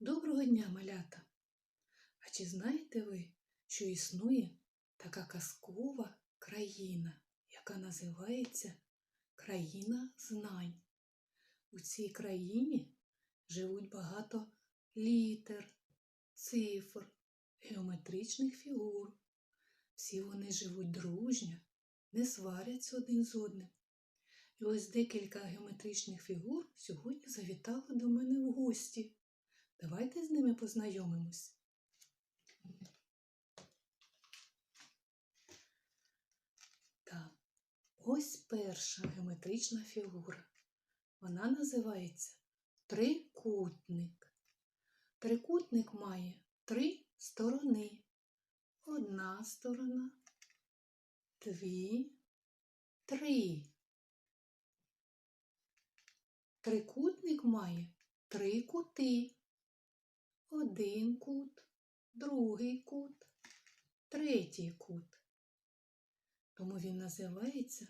Доброго дня, малята! А чи знаєте ви, що існує така казкова країна, яка називається країна знань? У цій країні живуть багато літер, цифр, геометричних фігур. Всі вони живуть дружньо, не сваряться один з одним. І ось декілька геометричних фігур сьогодні завітали до мене в гості. Давайте з ними познайомимось. Так, ось перша геометрична фігура. Вона називається трикутник. Трикутник має три сторони. Одна сторона, дві, три. Трикутник має три кути. Один кут, другий кут, третій кут. Тому він називається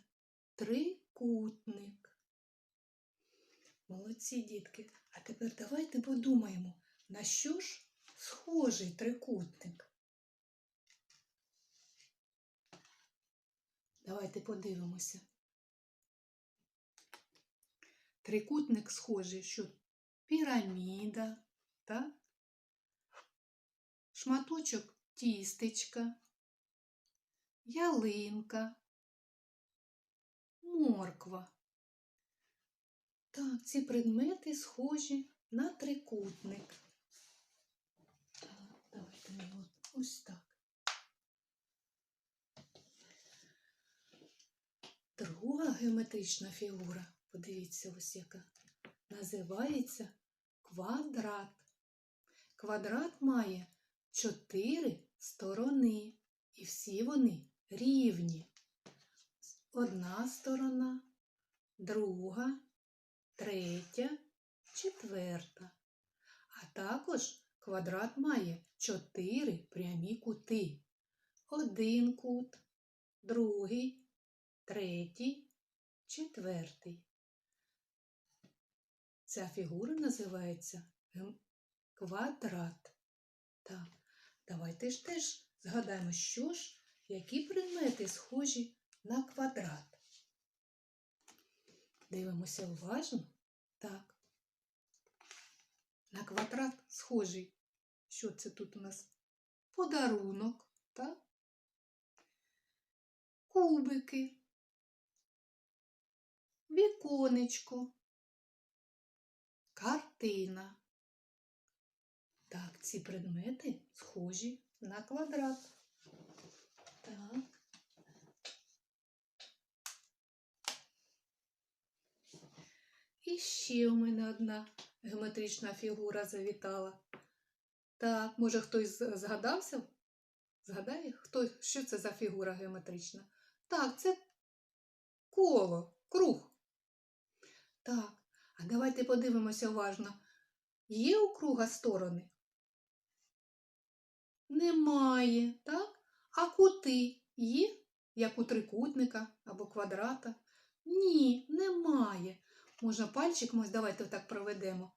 трикутник. Молодці дітки. А тепер давайте подумаємо, на що ж схожий трикутник. Давайте подивимося. Трикутник схожий, що піраміда, так? Шматочок тістечка, ялинка, морква. Так, ці предмети схожі на трикутник. Так, давайте його ось так. Друга геометрична фігура, подивіться ось яка, називається квадрат. Квадрат має чотири сторони, і всі вони рівні. Одна сторона, друга, третя, четверта. А також квадрат має чотири прямі кути. Один кут, другий, третій, четвертий. Ця фігура називається квадрат. Так, давайте ж теж згадаємо, що ж, які предмети схожі на квадрат. Дивимося уважно. Так. На квадрат схожий. Що це тут у нас? Подарунок, так? Кубики, віконечко, картина. Ці предмети схожі на квадрат. Так. І ще у мене одна геометрична фігура завітала. Так, може хтось згадався? Згадає? Хто, що це за фігура геометрична? Так, це коло, круг. Так, а давайте подивимося уважно. Є у круга сторони? Немає, так? А кути є, як у трикутника або квадрата? Ні, немає. Можна пальчиком, ось давайте так проведемо.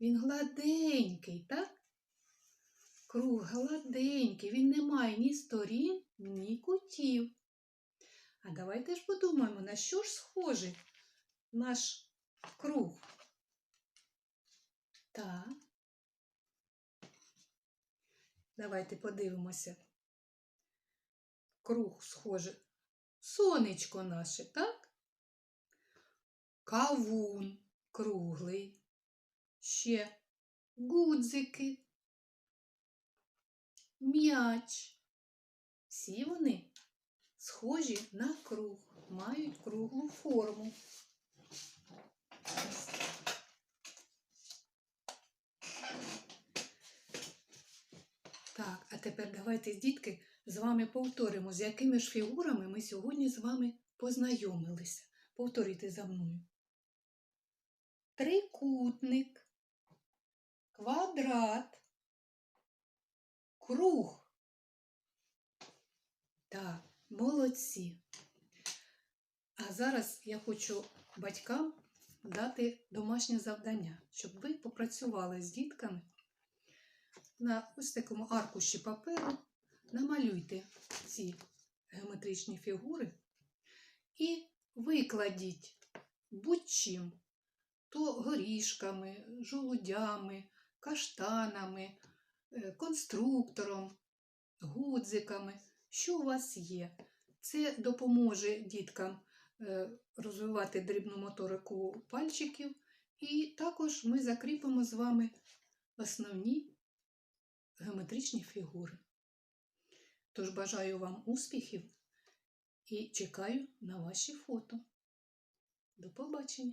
Він гладенький, так? Круг гладенький, він не має ні сторін, ні кутів. А давайте ж подумаємо, на що ж схожий наш круг? Так. Давайте подивимося. Круг схоже. Сонечко наше, так? Кавун круглий. Ще гудзики. М'яч. Всі вони схожі на круг, мають круглу форму. Так, а тепер давайте, дітки, з вами повторимо, з якими ж фігурами ми сьогодні з вами познайомилися. Повторюйте за мною. Трикутник, квадрат, круг. Так, молодці. А зараз я хочу батькам дати домашнє завдання, щоб ви попрацювали з дітками на ось такому аркуші паперу намалюйте ці геометричні фігури і викладіть будь-чим, то горішками, жолудями, каштанами, е, конструктором, гудзиками, що у вас є. Це допоможе діткам е, розвивати дрібну моторику пальчиків, і також ми закріпимо з вами основні геометричні фігури. Тож бажаю вам успіхів і чекаю на ваші фото. До побачення!